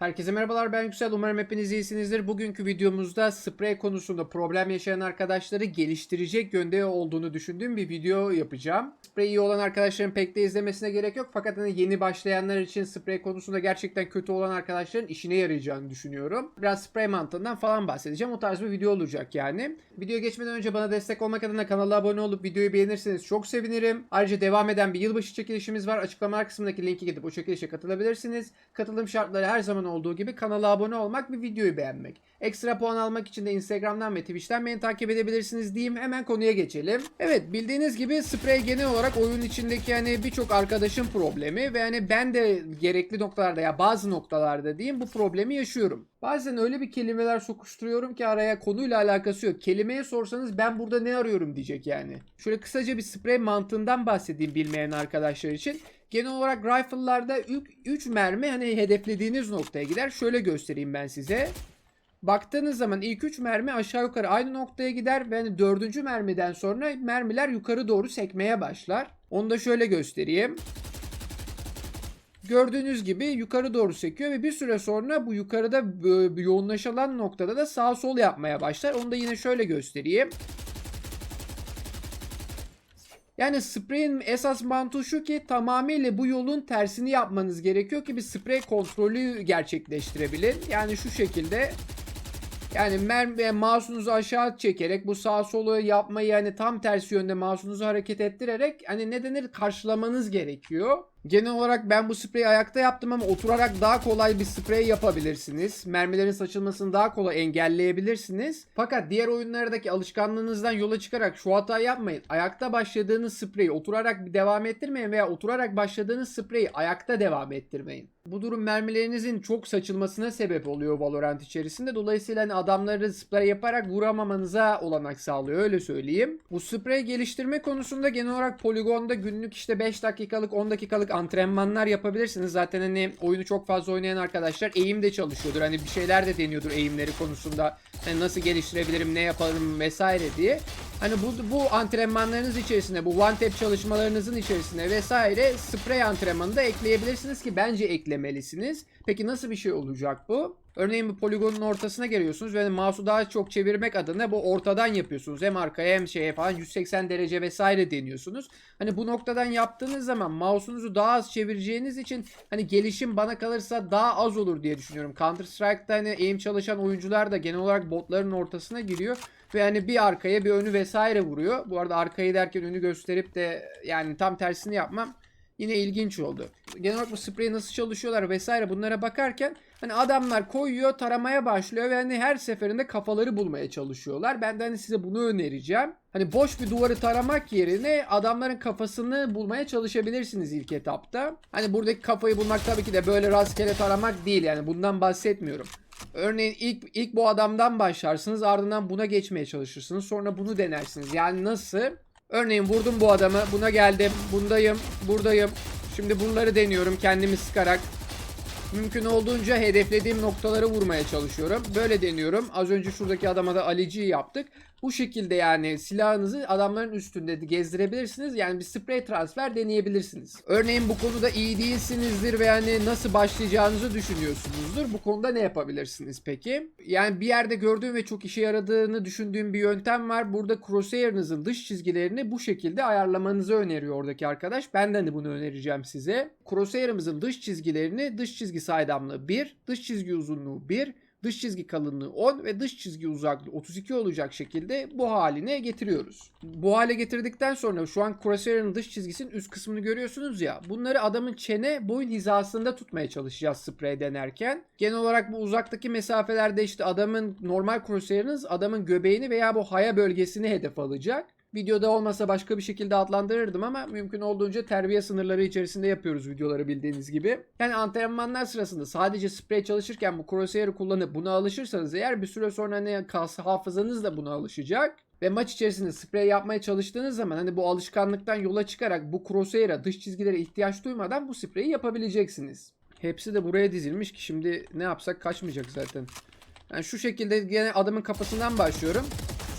Herkese merhabalar ben Yüksel umarım hepiniz iyisinizdir. Bugünkü videomuzda sprey konusunda problem yaşayan arkadaşları geliştirecek yönde olduğunu düşündüğüm bir video yapacağım. Sprey iyi olan arkadaşların pek de izlemesine gerek yok fakat hani yeni başlayanlar için sprey konusunda gerçekten kötü olan arkadaşların işine yarayacağını düşünüyorum. Biraz sprey mantığından falan bahsedeceğim. O tarz bir video olacak yani. Videoya geçmeden önce bana destek olmak adına kanala abone olup videoyu beğenirseniz çok sevinirim. Ayrıca devam eden bir yılbaşı çekilişimiz var. Açıklama kısmındaki linki gidip o çekilişe katılabilirsiniz. Katılım şartları her zaman olduğu gibi kanala abone olmak ve videoyu beğenmek. Ekstra puan almak için de Instagram'dan ve Twitch'ten beni takip edebilirsiniz diyeyim. Hemen konuya geçelim. Evet bildiğiniz gibi sprey genel olarak oyun içindeki hani birçok arkadaşın problemi ve hani ben de gerekli noktalarda ya bazı noktalarda diyeyim bu problemi yaşıyorum. Bazen öyle bir kelimeler sokuşturuyorum ki araya konuyla alakası yok. Kelimeye sorsanız ben burada ne arıyorum diyecek yani. Şöyle kısaca bir sprey mantığından bahsedeyim bilmeyen arkadaşlar için. Genel olarak rifle'larda 3 mermi hani hedeflediğiniz noktaya gider. Şöyle göstereyim ben size. Baktığınız zaman ilk 3 mermi aşağı yukarı aynı noktaya gider ve hani 4. mermiden sonra mermiler yukarı doğru sekmeye başlar. Onu da şöyle göstereyim. Gördüğünüz gibi yukarı doğru sekiyor ve bir süre sonra bu yukarıda e, yoğunlaşılan noktada da sağ sol yapmaya başlar. Onu da yine şöyle göstereyim. Yani spreyin esas mantığı şu ki tamamıyla bu yolun tersini yapmanız gerekiyor ki bir sprey kontrolü gerçekleştirebilin. Yani şu şekilde yani mermi mouse'unuzu aşağı çekerek bu sağ solu yapmayı yani tam tersi yönde mouse'unuzu hareket ettirerek hani ne denir karşılamanız gerekiyor. Genel olarak ben bu spreyi ayakta yaptım ama oturarak daha kolay bir sprey yapabilirsiniz. Mermilerin saçılmasını daha kolay engelleyebilirsiniz. Fakat diğer oyunlardaki alışkanlığınızdan yola çıkarak şu hatayı yapmayın. Ayakta başladığınız spreyi oturarak devam ettirmeyin veya oturarak başladığınız spreyi ayakta devam ettirmeyin. Bu durum mermilerinizin çok saçılmasına sebep oluyor Valorant içerisinde. Dolayısıyla hani adamları sprey yaparak vuramamanıza olanak sağlıyor öyle söyleyeyim. Bu sprey geliştirme konusunda genel olarak poligonda günlük işte 5 dakikalık 10 dakikalık antrenmanlar yapabilirsiniz. Zaten hani oyunu çok fazla oynayan arkadaşlar eğim de çalışıyordur. Hani bir şeyler de deniyordur eğimleri konusunda. Hani nasıl geliştirebilirim, ne yaparım vesaire diye. Hani bu, bu antrenmanlarınız içerisinde, bu one tap çalışmalarınızın içerisinde vesaire sprey antrenmanı da ekleyebilirsiniz ki bence eklemelisiniz. Peki nasıl bir şey olacak bu? Örneğin bir poligonun ortasına geliyorsunuz ve mouse'u daha çok çevirmek adına bu ortadan yapıyorsunuz. Hem arkaya hem şeye falan 180 derece vesaire deniyorsunuz. Hani bu noktadan yaptığınız zaman mouse'unuzu daha az çevireceğiniz için hani gelişim bana kalırsa daha az olur diye düşünüyorum. Counter Strike'da hani aim çalışan oyuncular da genel olarak botların ortasına giriyor. Ve hani bir arkaya bir önü vesaire vuruyor. Bu arada arkayı derken önü gösterip de yani tam tersini yapmam yine ilginç oldu. Genel olarak bu sprey nasıl çalışıyorlar vesaire bunlara bakarken hani adamlar koyuyor taramaya başlıyor ve hani her seferinde kafaları bulmaya çalışıyorlar. Ben de hani size bunu önereceğim. Hani boş bir duvarı taramak yerine adamların kafasını bulmaya çalışabilirsiniz ilk etapta. Hani buradaki kafayı bulmak tabii ki de böyle rastgele taramak değil yani bundan bahsetmiyorum. Örneğin ilk ilk bu adamdan başlarsınız ardından buna geçmeye çalışırsınız sonra bunu denersiniz. Yani nasıl? Örneğin vurdum bu adamı buna geldim bundayım buradayım. Şimdi bunları deniyorum kendimi sıkarak. Mümkün olduğunca hedeflediğim noktaları vurmaya çalışıyorum. Böyle deniyorum. Az önce şuradaki adama da aliciyi yaptık. Bu şekilde yani silahınızı adamların üstünde gezdirebilirsiniz. Yani bir sprey transfer deneyebilirsiniz. Örneğin bu konuda iyi değilsinizdir ve yani nasıl başlayacağınızı düşünüyorsunuzdur. Bu konuda ne yapabilirsiniz peki? Yani bir yerde gördüğüm ve çok işe yaradığını düşündüğüm bir yöntem var. Burada crosshair'ınızın dış çizgilerini bu şekilde ayarlamanızı öneriyor oradaki arkadaş. Ben de hani bunu önereceğim size. Crosshair'ımızın dış çizgilerini dış çizgi saydamlığı 1, dış çizgi uzunluğu 1, dış çizgi kalınlığı 10 ve dış çizgi uzaklığı 32 olacak şekilde bu haline getiriyoruz. Bu hale getirdikten sonra şu an Crosshair'ın dış çizgisinin üst kısmını görüyorsunuz ya. Bunları adamın çene boyun hizasında tutmaya çalışacağız sprey denerken. Genel olarak bu uzaktaki mesafelerde işte adamın normal Crosshair'ınız adamın göbeğini veya bu haya bölgesini hedef alacak. Videoda olmasa başka bir şekilde adlandırırdım ama mümkün olduğunca terbiye sınırları içerisinde yapıyoruz videoları bildiğiniz gibi. Yani antrenmanlar sırasında sadece sprey çalışırken bu crosshair'ı kullanıp buna alışırsanız eğer bir süre sonra ne kas hafızanız da buna alışacak. Ve maç içerisinde sprey yapmaya çalıştığınız zaman hani bu alışkanlıktan yola çıkarak bu crosshair'a dış çizgilere ihtiyaç duymadan bu spreyi yapabileceksiniz. Hepsi de buraya dizilmiş ki şimdi ne yapsak kaçmayacak zaten. Yani şu şekilde yine adamın kafasından başlıyorum.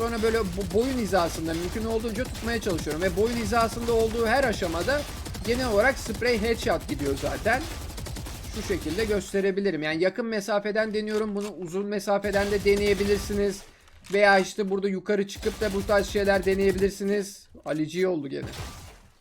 Sonra böyle bo- boyun hizasında mümkün olduğunca tutmaya çalışıyorum. Ve boyun hizasında olduğu her aşamada genel olarak spray headshot gidiyor zaten. şu şekilde gösterebilirim. Yani yakın mesafeden deniyorum bunu uzun mesafeden de deneyebilirsiniz. Veya işte burada yukarı çıkıp da bu tarz şeyler deneyebilirsiniz. Alici oldu gene.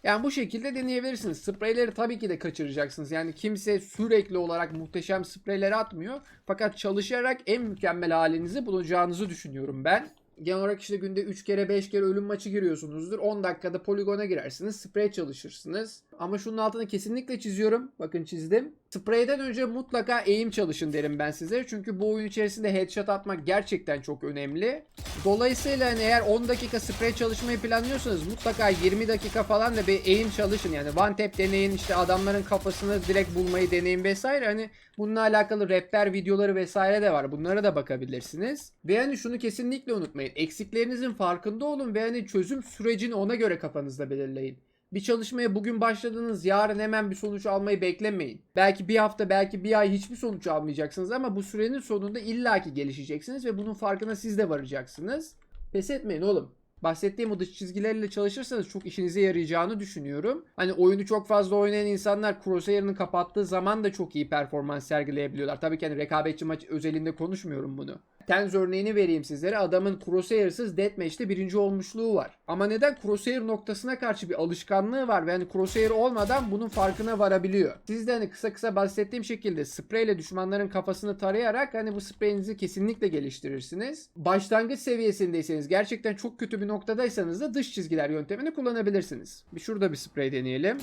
Yani bu şekilde deneyebilirsiniz. Spreyleri tabii ki de kaçıracaksınız. Yani kimse sürekli olarak muhteşem spreyleri atmıyor. Fakat çalışarak en mükemmel halinizi bulacağınızı düşünüyorum ben. Genel olarak işte günde 3 kere 5 kere ölüm maçı giriyorsunuzdur. 10 dakikada poligona girersiniz. Sprey çalışırsınız. Ama şunun altını kesinlikle çiziyorum. Bakın çizdim. Spreyden önce mutlaka aim çalışın derim ben size. Çünkü bu oyun içerisinde headshot atmak gerçekten çok önemli. Dolayısıyla hani eğer 10 dakika sprey çalışmayı planlıyorsanız mutlaka 20 dakika falan da bir aim çalışın. Yani one tap deneyin işte adamların kafasını direkt bulmayı deneyin vesaire. Hani bununla alakalı rapper videoları vesaire de var. Bunlara da bakabilirsiniz. Ve hani şunu kesinlikle unutmayın. Eksiklerinizin farkında olun ve hani çözüm sürecini ona göre kafanızda belirleyin. Bir çalışmaya bugün başladınız yarın hemen bir sonuç almayı beklemeyin. Belki bir hafta belki bir ay hiçbir sonuç almayacaksınız ama bu sürenin sonunda illaki gelişeceksiniz ve bunun farkına siz de varacaksınız. Pes etmeyin oğlum. Bahsettiğim o dış çizgilerle çalışırsanız çok işinize yarayacağını düşünüyorum. Hani oyunu çok fazla oynayan insanlar Crosshair'ını kapattığı zaman da çok iyi performans sergileyebiliyorlar. Tabii ki hani rekabetçi maç özelinde konuşmuyorum bunu. Tenz örneğini vereyim sizlere. Adamın Crosshair'sız Deathmatch'te birinci olmuşluğu var. Ama neden? Crosshair noktasına karşı bir alışkanlığı var ve hani Crosshair olmadan bunun farkına varabiliyor. Siz de hani kısa kısa bahsettiğim şekilde spreyle düşmanların kafasını tarayarak hani bu spreyinizi kesinlikle geliştirirsiniz. Başlangıç seviyesindeyseniz gerçekten çok kötü bir noktadaysanız da dış çizgiler yöntemini kullanabilirsiniz. Bir şurada bir sprey deneyelim.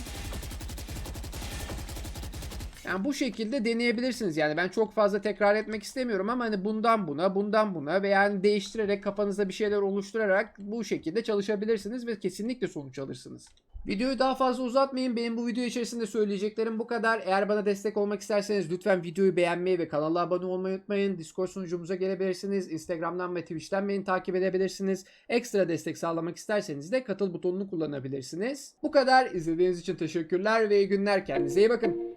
Yani bu şekilde deneyebilirsiniz. Yani ben çok fazla tekrar etmek istemiyorum ama hani bundan buna, bundan buna veya yani değiştirerek kafanızda bir şeyler oluşturarak bu şekilde çalışabilirsiniz ve kesinlikle sonuç alırsınız. Videoyu daha fazla uzatmayın. Benim bu video içerisinde söyleyeceklerim bu kadar. Eğer bana destek olmak isterseniz lütfen videoyu beğenmeyi ve kanala abone olmayı unutmayın. Discord sunucumuza gelebilirsiniz. Instagram'dan ve Twitch'ten beni takip edebilirsiniz. Ekstra destek sağlamak isterseniz de katıl butonunu kullanabilirsiniz. Bu kadar. İzlediğiniz için teşekkürler ve iyi günler. Kendinize iyi bakın.